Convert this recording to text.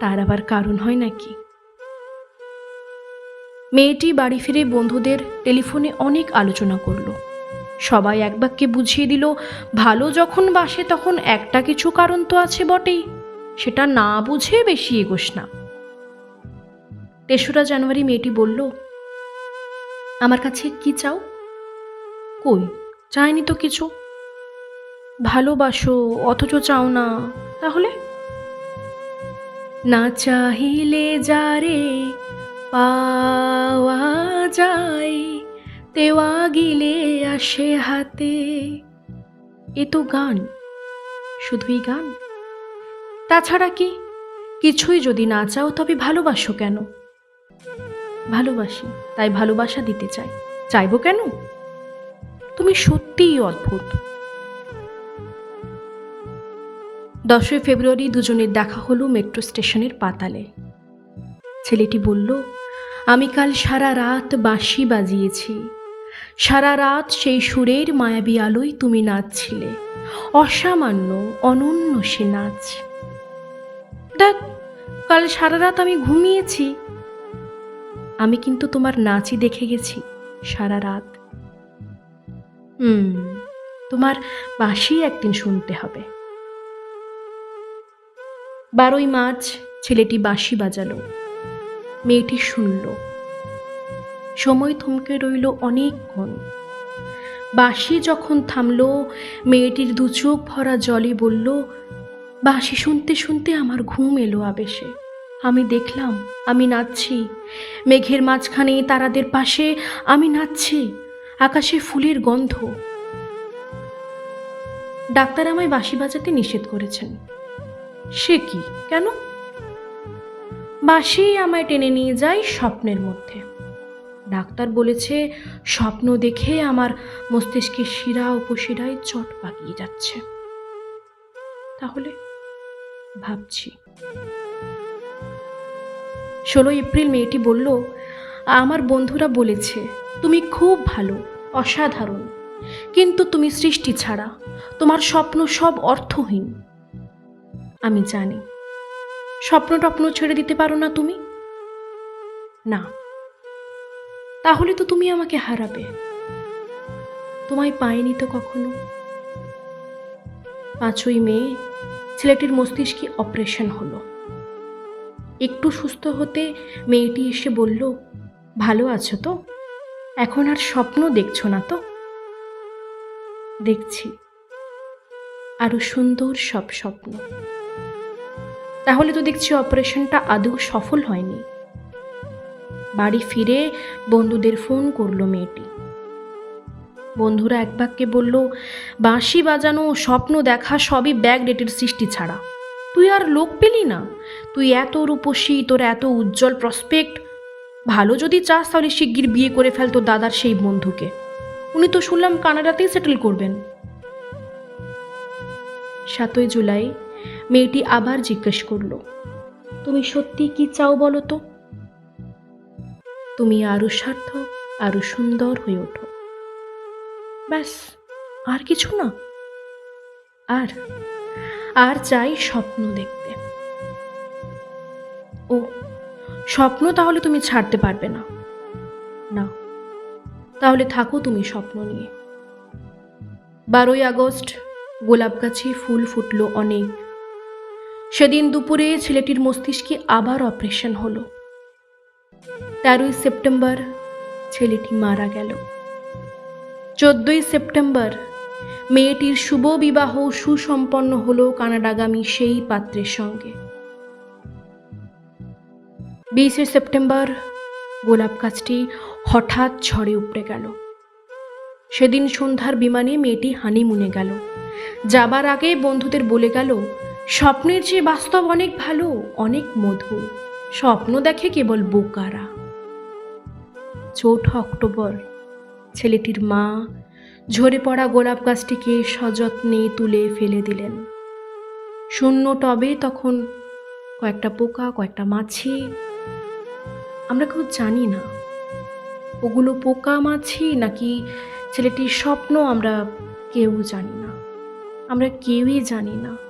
তার আবার কারণ হয় নাকি? মেয়েটি বাড়ি ফিরে বন্ধুদের টেলিফোনে অনেক আলোচনা করল। সবাই এক বাক্যে বুঝিয়ে দিল, ভালো যখন বাসে তখন একটা কিছু কারণ তো আছে বটেই। সেটা না বুঝে বেশি এগোস না। তেসরা জানুয়ারি মেয়েটি বলল, আমার কাছে কি চাও? কই? চাইনি তো কিছু। ভালোবাসো, অথচ চাও না, তাহলে? না চাহিলে যারে পাওয়া যায় তেওয়া গিলে আসে হাতে। এ তো গান, শুধুই গান। তাছাড়া কি? কিছুই যদি না চাও তবে ভালোবাসো কেন? ভালোবাসি, তাই ভালোবাসা দিতে চাই। চাইব কেন? তুমি সত্যিই অদ্ভুত। দশই ফেব্রুয়ারি দুজনের দেখা হলো মেট্রো স্টেশনের পাতালে। ছেলেটি বলল, আমি কাল সারা রাত বাঁশি বাজিয়েছি। সারা রাত সেই সুরের মায়াবী আলোয় তুমি নাচছিলে। অসামান্য, অনন্য সে নাচ। দেখ, কাল সারা রাত আমি ঘুমিয়েছি। আমি কিন্তু তোমার নাচই দেখে গেছি সারা রাত। হুম, তোমার বাঁশি একদিন শুনতে হবে। বারোই মার্চ ছেলেটি বাঁশি বাজালো, মেয়েটি শুনল। সময় থমকে রইল অনেকক্ষণ। বাঁশি যখন থামল, মেয়েটির দু চোখ ভরা জলে বলল, বাঁশি শুনতে শুনতে আমার ঘুম এলো আবেশে। আমি দেখলাম, আমি নাচছি। মেঘের মাঝখানে তারাদের পাশে আমি নাচছি, আকাশে ফুলের গন্ধ। ডাক্তার আমায় বাঁশি বাজাতে নিষেধ করেছেন। সে কি? কেন? বাঁশি আমায় টেনে নিয়ে যায় স্বপ্নের মধ্যে। ডাক্তার বলেছে, স্বপ্ন দেখে আমার মস্তিষ্কের শিরা উপশিরায় চট পাকিয়ে যাচ্ছে। তাহলে ভাবছি। ষোলো এপ্রিল মেয়েটি বলল, আমার বন্ধুরা বলেছে, তুমি খুব ভালো, অসাধারণ। কিন্তু তুমি সৃষ্টি ছাড়া। তোমার স্বপ্ন সব অর্থহীন। আমি জানি। স্বপ্ন টপ্ন ছেড়ে দিতে পারো না তুমি? না। তাহলে তো তুমি আমাকে হারাবে। তোমায় পাইনি তো কখনো? পাঁচই মে, ছেলেটির মস্তিষ্কে অপারেশন হলো। একটু সুস্থ হতে মেয়েটি এসে বলল, ভালো আছো তো? এখন আর স্বপ্ন দেখছ না তো? দেখছি। আরও সুন্দর সব স্বপ্ন। তাহলে তো দেখছি অপারেশনটা আদৌ সফল হয়নি। বাড়ি ফিরে বন্ধুদের ফোন করল মেয়েটি। বন্ধুরা এক বাক্যে বলল, বাঁশি বাজানো, স্বপ্ন দেখা, সবই ব্যাগ ডেটের সৃষ্টি ছাড়া। তুই আর লোক পেলি না। তুই এত রূপসী, তোর এত উজ্জ্বল প্রসপেক্ট ভালো যদি চাস, তাহলে শিগগির বিয়ে করে ফেল তোর দাদার সেই বন্ধুকে। উনি তো শুনলাম কানাডাতেই সেটেল করবেন। সাতই জুলাই মেয়েটি আবার জিজ্ঞেস করল, তুমি সত্যি কি চাও বলো তো? তুমি আরও সার্থক, আরও সুন্দর হয়ে ওঠো। ব্যাস, আর কিছু না? আর আর চাই স্বপ্ন দেখতে। ও, স্বপ্ন তাহলে তুমি ছাড়তে পারবে না? না, তাহলে থাকো তুমি স্বপ্ন নিয়ে। বারোই আগস্ট গোলাপ গাছে ফুল ফুটলো অনেক সেদিন দুপুরে ছেলেটির মস্তিষ্কে আবার অপারেশন হলো। তেরোই সেপ্টেম্বর ছেলেটি মারা গেল। চোদ্দই সেপ্টেম্বর মেয়েটির শুভ বিবাহ সুসম্পন্ন হলো কানাডাগামী সেই পাত্রের সঙ্গে। বিশে সেপ্টেম্বর গোলাপ গাছটি হঠাৎ ঝড়ে উপড়ে গেল। সেদিন সন্ধ্যার বিমানে মেয়েটি হানিমুনে গেল। যাবার আগে বন্ধুদের বলে গেল স্বপ্নের চেয়ে বাস্তব অনেক ভালো, অনেক মধুর। স্বপ্ন দেখে কেবল বোকারা। চৌঠা অক্টোবর, ছেলেটির মা ঝরে পড়া গোলাপ গাছটিকে সযত্নে তুলে ফেলে দিলেন। শূন্য টবে তখন কয়েকটা পোকা, কয়েকটা মাছি। আমরা কেউ জানি না, ওগুলো পোকা, মাছি নাকি ছেলেটির স্বপ্ন আমরা কেউ জানি না। আমরা কেউই জানি না।